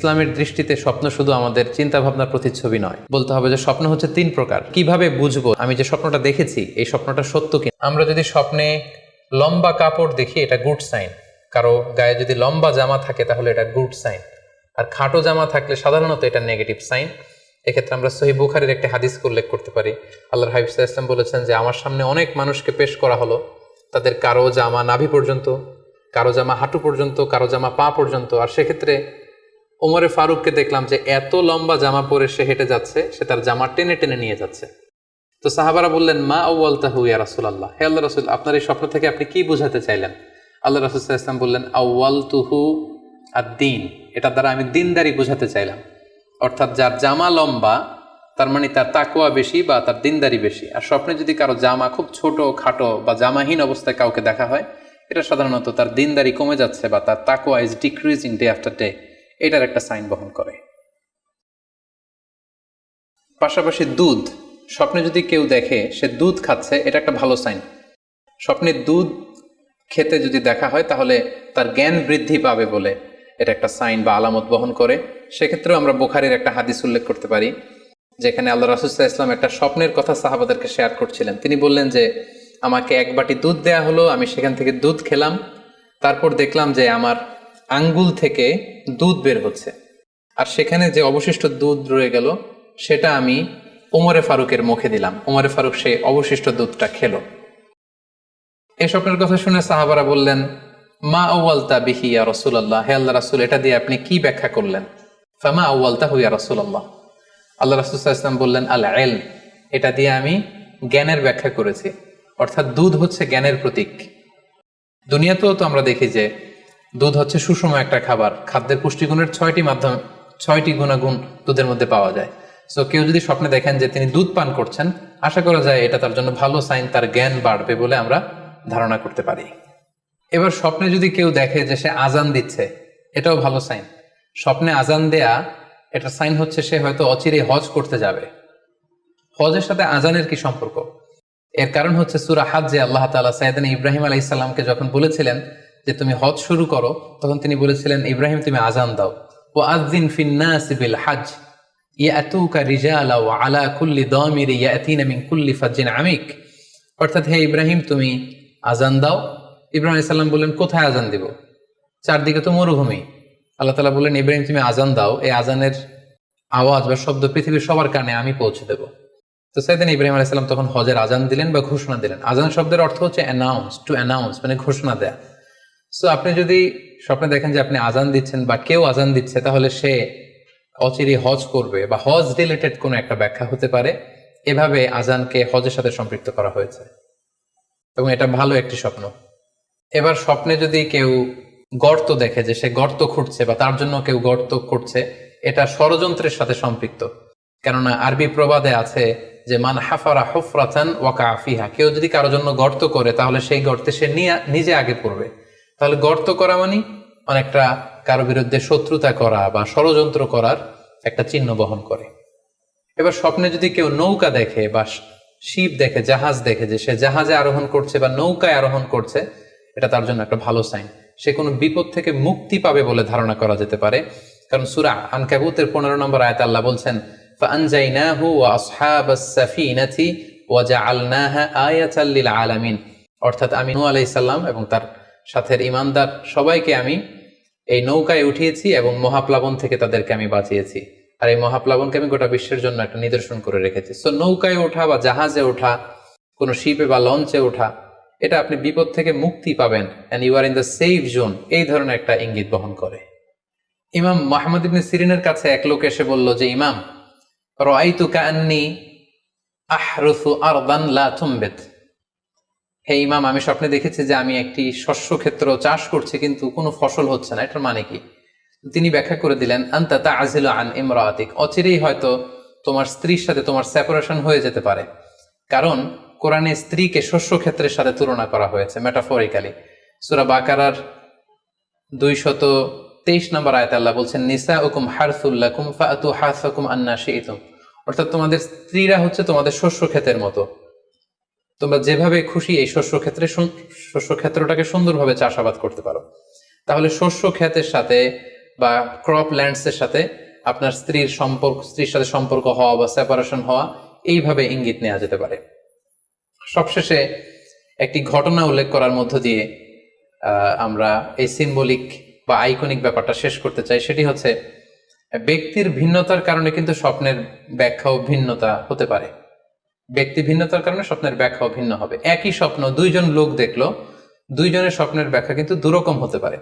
ইসলামের দৃষ্টিতে স্বপ্ন শুধু আমাদের চিন্তা ভাবনার প্রতিচ্ছবি নয়। বলতে হবে যে স্বপ্ন হচ্ছে তিন প্রকার। কীভাবে বুঝব আমি যে স্বপ্নটা দেখেছি, এই স্বপ্নটা সত্য কি আমরা যদি স্বপ্নে লম্বা কাপড় দেখি, এটা গুড সাইন। কারও গায়ে যদি লম্বা জামা থাকে, তাহলে এটা গুড সাইন। আর খাটো জামা থাকলে সাধারণত এটা নেগেটিভ সাইন। এক্ষেত্রে আমরা সহি বুখারির একটি হাদিস উল্লেখ করতে পারি। আল্লাহর হাবিব সাল্লাল্লাহু ইসলাম বলেছেন যে, আমার সামনে অনেক মানুষকে পেশ করা হলো। তাদের কারও জামা নাভি পর্যন্ত, কারও জামা হাঁটু পর্যন্ত, কারও জামা পা পর্যন্ত। আর সেক্ষেত্রে ওমরে ফারুককে দেখলাম যে এত লম্বা জামা পরে সে হেঁটে যাচ্ছে, সে তার জামা টেনে টেনে নিয়ে যাচ্ছে। তো সাহাবারা বললেন, মা আউ্বালতাহু ইয়া রাসুল আল্লাহ হে আল্লাহ রাসুল, আপনার এই স্বপ্ন থেকে আপনি কি বোঝাতে চাইলেন? আল্লাহ রাসুল ইসলাম বললেন আউ্বাল তুহু আর দিন এটা দ্বারা আমি দিনদারি বোঝাতে চাইলাম। অর্থাৎ যার জামা লম্বা, তার মানে তার তাকুয়া বেশি বা তার দিনদারি বেশি। আর স্বপ্নে যদি কারও জামা খুব ছোট, খাটো বা জামাহীন অবস্থায় কাউকে দেখা হয়, এটা সাধারণত তার দিনদারি কমে যাচ্ছে বা তার তাকুয়া is decreasing day after day এটার একটা সাইন বহন করে। পাশাপাশি দুধ, স্বপ্নে যদি কেউ দেখে সে দুধ খাচ্ছে, এটা একটা ভালো সাইন। স্বপ্নে দুধ খেতে যদি দেখা হয়, তাহলে তার জ্ঞান বৃদ্ধি পাবে বলে এটা একটা সাইন বা আলামত বহন করে। সেক্ষেত্রেও আমরা বোখারির একটা হাদিস উল্লেখ করতে পারি, যেখানে আল্লাহ রাসুসাহ ইসলাম একটা স্বপ্নের কথা সাহাবাদেরকে শেয়ার করছিলেন। তিনি বললেন যে, আমাকে এক বাটি দুধ দেয়া হলো, আমি সেখান থেকে দুধ খেলাম। তারপর দেখলাম যে আমার আঙ্গুল থেকে দুধ বের হচ্ছে। আর সেখানে যে অবশিষ্ট দুধ রয়ে গেল, সেটা আমি ওমরে ফারুকের মুখে দিলাম। ওমরে ফারুক সেই অবশিষ্ট দুধটা খেলো। এই স্বপ্নের কথা শুনে সাহাবারা বললেন, মা আউ্বালতা বিহি ইয়া রসুল্লাহ হে আল্লাহ রাসুল, এটা দিয়ে আপনি কি ব্যাখ্যা করলেন? ফামা আউ্বালতা হুইয়া রসুল্লাহ আল্লাহ রাসুল ইসলাম বললেন আল এল এটা দিয়ে আমি জ্ঞানের ব্যাখ্যা করেছি। অর্থাৎ দুধ হচ্ছে জ্ঞানের প্রতীক। দুনিয়াতেও তো আমরা দেখি যে দুধ হচ্ছে সুষম একটা খাবার। খাদ্যের পুষ্টিগুণের ছয়টি মাধ্যম ছয়টি গুণাগুণ দুধের মধ্যে পাওয়া যায়। সো কেউ যদি স্বপ্নে দেখেন যে তিনি দুধ পান করছেন, আশা করা যায় এটা তার জন্য ভালো সাইন, তার জ্ঞান বাড়বে বলে আমরা ধারণা করতে পারি। এবার স্বপ্নে যদি কেউ দেখে যে সে আজান দিচ্ছে, এটাও ভালো সাইন। স্বপ্নে আজান দেয়া, এটা সাইন হচ্ছে সে হয়তো অচিরে হজ করতে যাবে। হজের সাথে আজানের কি সম্পর্ক? এর কারণ হচ্ছে সুরা হাজ যে আল্লাহ তালা সাইদান ইব্রাহিম আলাহ ইসলামকে যখন বলেছিলেন যে তুমি হজ শুরু করো, তখন তিনি বলেছিলেন, ইব্রাহিম, তুমি আজান দাও। ও আজদিন ফিন্নাসিবিল হাজ ইয়াতুকা রিজালা আলা কুল্লি কুল্লি ফাজ্জিন আমিক। অর্থাৎ, হে ইব্রাহিম, তুমি আজান দাও। ইব্রাহিম সাল্লাম বললেন, কোথায় আজান দিব? চারদিকে তো মরুভূমি। আল্লাহ তালা বললেন, ইব্রাহিম, তুমি আজান দাও। এই আজানের আওয়াজ বা শব্দ পৃথিবীর সবার কানে, আমি পৌঁছে দেব। তো সাইদিন ইব্রাহিম আলাইসাল্লাম তখন হজের আজান দিলেন বা ঘোষণা দিলেন। আজান শব্দের অর্থ হচ্ছে অ্যানাউন্স টু অ্যানাউন্স মানে ঘোষণা দেয়া। সো আপনি যদি স্বপ্নে দেখেন যে আপনি আজান দিচ্ছেন বা কেউ আজান দিচ্ছে, তাহলে সে অচিরে হজ করবে বা হজ রিলেটেড কোনো একটা ব্যাখ্যা হতে পারে। এভাবে আজানকে হজের সাথে সম্পৃক্ত করা হয়েছে। এবং এটা ভালো একটি স্বপ্ন। এবার স্বপ্নে যদি কেউ গর্ত দেখে যে সে গর্ত খুঁড়ছে বা তার জন্য কেউ গর্ত করছে, এটা ষড়যন্ত্রের সাথে সম্পৃক্ত। কেননা আরবি প্রবাদে আছে যে, মান হাফারা হফরাথান ওয়াকা আফিহা। কেউ যদি কারোর জন্য গর্ত করে, তাহলে সেই গর্তে সে নিজে আগে পড়বে। তাহলে গর্ত করা মানে অনেকটা কারও বিরুদ্ধে শত্রুতা করা বা ষড়যন্ত্র করার একটা চিহ্ন বহন করে। এবার স্বপ্নে যদি কেউ নৌকা দেখে বা শিব দেখে, জাহাজ দেখে যে সে জাহাজে আরোহণ করছে বা নৌকায় আরোহণ করছে, এটা তার জন্য একটা ভালো সাইন সে কোনো বিপদ থেকে মুক্তি পাবে বলে ধারণা করা যেতে পারে। কারণ সুরা আনকাবুতের পনেরো নম্বর আয়ত আল্লাহ বলছেন অর্থাৎ আমি নু আলাইসাল্লাম এবং তার সাথের ইমানদার, সবাইকে আমি এই নৌকায় উঠিয়েছি এবং মহাপ্লাবন থেকে তাদেরকে আমি বাঁচিয়েছি। আর এই মহাপ্লাবনকে আমি গোটা বিশ্বের জন্য একটা নিদর্শন করে রেখেছি। সো নৌকায় ওঠা বা জাহাজে ওঠা, কোনো শিপে বা লঞ্চে ওঠা, এটা আপনি বিপদ থেকে মুক্তি পাবেন and you are in the safe zone এই ধরনের একটা ইঙ্গিত বহন করে। ইমাম মাহমুদ ইবনে সিরিনের কাছে এক লোক এসে বলল যে, ইমাম রাইতু কান্নি আহরুসু আরদান লা তুমবেত। হে ইমাম, আমি স্বপ্নে দেখেছি যে আমি একটি শস্য ক্ষেত্র চাষ করছি, কিন্তু কোনো ফসল হচ্ছে না। এটার মানে কি? তিনি ব্যাখ্যা করে দিলেন, আন্তা তা আজিল আন ইমরাতিক। অচিরেই হয়তো তোমার স্ত্রীর সাথে তোমার সেপারেশন হয়ে যেতে পারে। কারণ কোরআনে স্ত্রীকে শস্য ক্ষেত্রের সাথে তুলনা করা হয়েছে মেটাফরিক্যালি সুরা বাকারার দুইশত তেইশ নম্বর আয়ত আল্লাহ বলছেন নিসা হুকুম হারসুল্লাকুম ফাতু হাসকুম আন্না শিতুম। অর্থাৎ তোমাদের স্ত্রীরা হচ্ছে তোমাদের শস্য ক্ষেতের মতো। তোমরা যেভাবে খুশি এই শস্য ক্ষেত্রে শস্য ক্ষেত্রটাকে সুন্দরভাবে চাষাবাদ করতে পারো। তাহলে শস্য ক্ষেতের সাথে বা ক্রপ ল্যান্ডসের সাথে আপনার স্ত্রীর সম্পর্ক, স্ত্রীর সাথে সম্পর্ক হওয়া বা সেপারেশন হওয়া এইভাবে ইঙ্গিত নেওয়া যেতে পারে। সবশেষে একটি ঘটনা উল্লেখ করার মধ্য দিয়ে আমরা এই সিম্বলিক বা আইকনিক ব্যাপারটা শেষ করতে চাই। সেটি হচ্ছে, ব্যক্তির ভিন্নতার কারণে কিন্তু স্বপ্নের ব্যাখ্যাও ভিন্নতা হতে পারে। ব্যক্তি ভিন্নতার কারণে স্বপ্নের ব্যাখ্যাও ভিন্ন হবে। একই স্বপ্ন দুইজন লোক দেখল, দুইজনের স্বপ্নের ব্যাখ্যা কিন্তু দুরকম হতে পারে।